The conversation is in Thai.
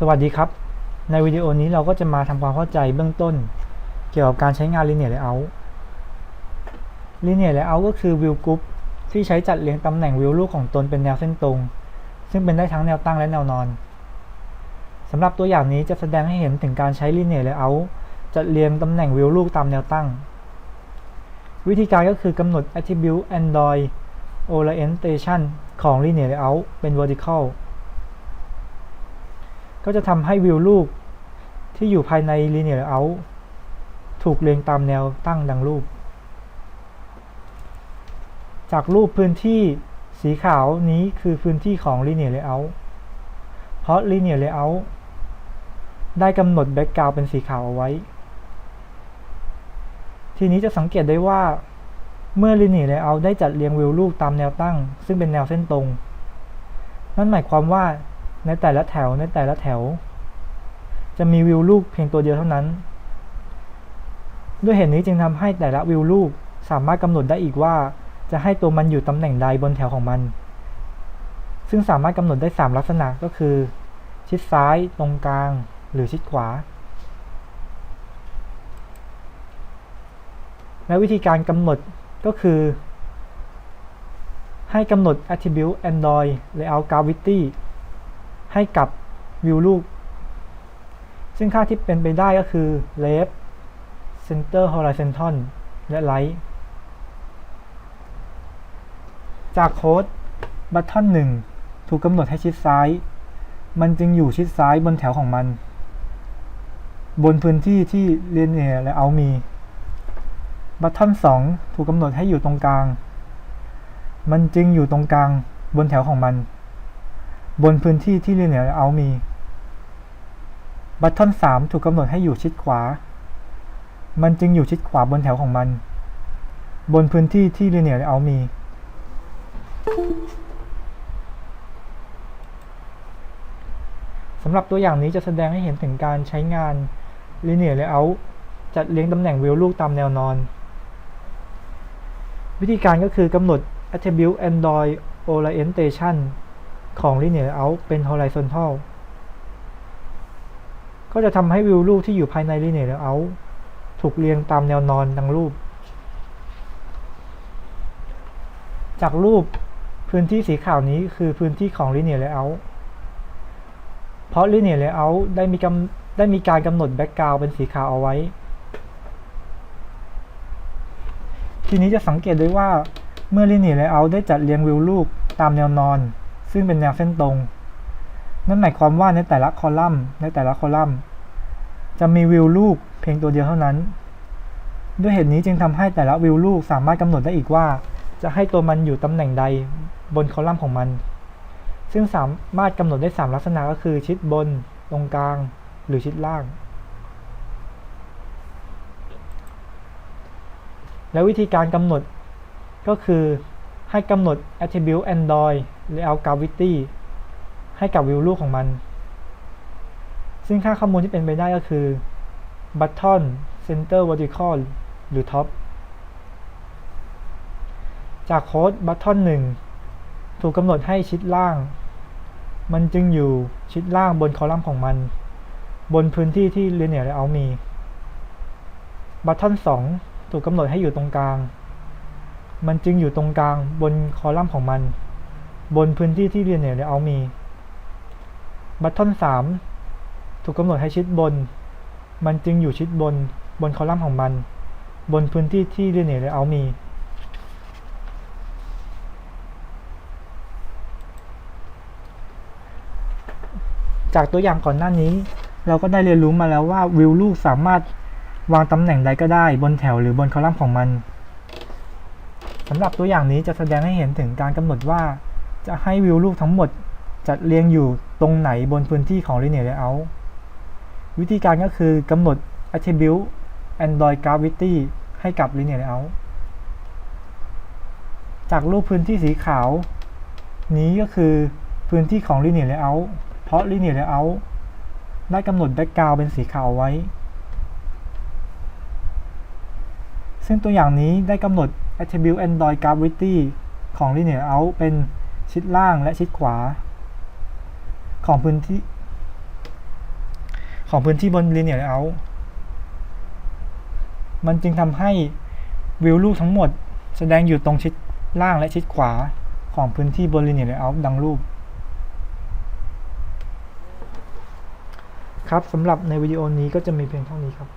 สวัสดีครับ ในวิดีโอนี้เราก็จะมาทำความเข้าใจเบื้องต้น เกี่ยวกับการใช้งาน Linear Layout Linear Layout ก็คือ View Group ที่ใช้จัดเรียงตำแหน่งวิวลูกของตนเป็นแนวเส้นตรง ซึ่งเป็นได้ทั้งแนวตั้งและแนวนอนสำหรับตัวอย่างนี้จะแสดงให้เห็นถึงการใช้ Linear Layout จัดเรียงตำแหน่งวิวลูกตามแนวตั้ง วิธีการก็คือกำหนด Attribute Android Orientation ของ Linear Layout เป็น Vertical ก็จะทำให้วิวลูกที่อยู่ภายใน Linear out ถูกเรียงตามแนวตั้งดังรูป จากรูปพื้นที่สีขาวนี้คือพื้นที่ของ Linear Layout เพราะ Linear Layout ได้กำหนดแบ็กกราวเป็นสีขาวเอาไว้ ทีนี้จะสังเกตได้ว่า เมื่อ Linear Layout ได้จัดเรียงวิวลูกตามแนวตั้ง ซึ่งเป็นแนวเส้นตรง นั่นหมายความว่า ในแต่ละแถวในแต่ละแถว จะมีวิวลูกเพียงตัวเดียวเท่านั้น ด้วยเหตุนี้จึงทำให้แต่ละวิวลูกสามารถกำหนดได้อีกว่า จะให้ตัวมันอยู่ตำแหน่งใดบนแถวของมัน ซึ่งสามารถกำหนดได้ 3 ลักษณะก็คือ ชิดซ้าย ตรงกลาง หรือชิดขวา และวิธีการกำหนดก็คือให้กำหนด attribute Android layout gravity ให้กับวิวลูก ซึ่งค่าที่เป็นไปได้ก็คือ left center horizontal และ right จากโค้ด button 1ถูกกำหนดให้ชิดซ้าย มันจึงอยู่ชิดซ้ายบนแถวของมัน บนพื้นที่ที่ linear และ out มี button 2ถูกกำหนดให้อยู่ตรงกลาง มันจึงอยู่ตรงกลางบนแถวของมัน บนพื้นที่ที่ linear out มี บัตทอน3ถูกกำหนดให้อยู่ชิดขวา มันจึงอยู่ชิดขวาบนแถวของมัน บนพื้นที่ที่ linear out มี สำหรับตัวอย่างนี้จะแสดงให้เห็นถึงการใช้งาน linear layout จัดเรียงตำแหน่งวิวลูกตามแนวนอน วิธีการก็คือกำหนด attribute Android orientation ของ linear out เป็น horizontal ก็จะทำให้วิวลูกที่อยู่ภายใน linear out ถูกเรียงตามแนวนอนดังรูป จากรูปพื้นที่สีขาวนี้คือพื้นที่ของ linear layout เพราะ linear layout ได้มีกำได้มีการกำหนด background เป็นสีขาวเอาไว้ ทีนี้จะสังเกตได้ว่าเมื่อ linear layout ได้จัดเรียงวิวลูกตามแนวนอน ซึ่งเป็นแนวเส้นตรง นั่นหมายความว่าในแต่ละคอลัมน์ ในแต่ละคอลัมน์ จะมีวิวลูกเพียงตัวเดียวเท่านั้น ด้วยเหตุนี้จึงทำให้แต่ละวิวลูกสามารถกำหนดได้อีกว่า จะให้ตัวมันอยู่ตำแหน่งใดบนคอลัมน์ของมัน ซึ่งสามารถกำหนดได้ 3 ลักษณะก็คือชิดบน ตรงกลาง หรือชิดล่าง และวิธีการกำหนดก็คือให้กำหนด attribute Android layout gravity ให้กับวิวลูกของมัน ซึ่งค่าข้อมูลที่เป็นไปได้ก็คือ button center vertical หรือ top จากโค้ด button 1 ถูกกำหนดให้ชิดล่าง มันจึงอยู่ชิดล่างบนคอลัมน์ของมัน บนพื้นที่ที่ linear layout มี button 2 ถูกกำหนดให้อยู่ตรงกลาง มันจึงอยู่ตรงกลางบนคอลัมน์ของมัน บนพื้นที่ที่ linear layout มีบัตทอน3ถูกกำหนดให้ชิดบน มันจึงอยู่ชิดบนบนคอลัมน์ของมัน บนพื้นที่ที่ linear layout มีจากตัวอย่างก่อนหน้านี้ เราก็ได้เรียนรู้มาแล้วว่าวิวลูกสามารถวางตำแหน่งใดก็ได้ บนแถวหรือบนคอลัมน์ของมันสำหรับตัวอย่างนี้จะแสดงให้เห็นถึงการกำหนดว่า จะให้วิวลูกทั้งหมดจัดเรียงอยู่ตรงไหนบนพื้นที่ของ linear layout วิธีการก็คือกำหนด attribute Android gravity ให้กับ linear layout จากรูปพื้นที่สีขาว นี้ก็คือพื้นที่ของ linear layout เพราะ linear layout ได้กำหนด background เป็นสีขาวไว้ ซึ่งตัวอย่างนี้ได้กำหนด attribute Android gravity ของ linear layout เป็น ชิดล่างและชิดขวา ของพื้นที่ ของพื้นที่บน linear layout มันจึงทำให้วิวรูปทั้งหมด แสดงอยู่ตรงชิดล่างและชิดขวาของพื้นที่บน linear layout ดังรูป ครับสำหรับในวิดีโอนี้ก็จะมีเพียงเท่านี้ครับ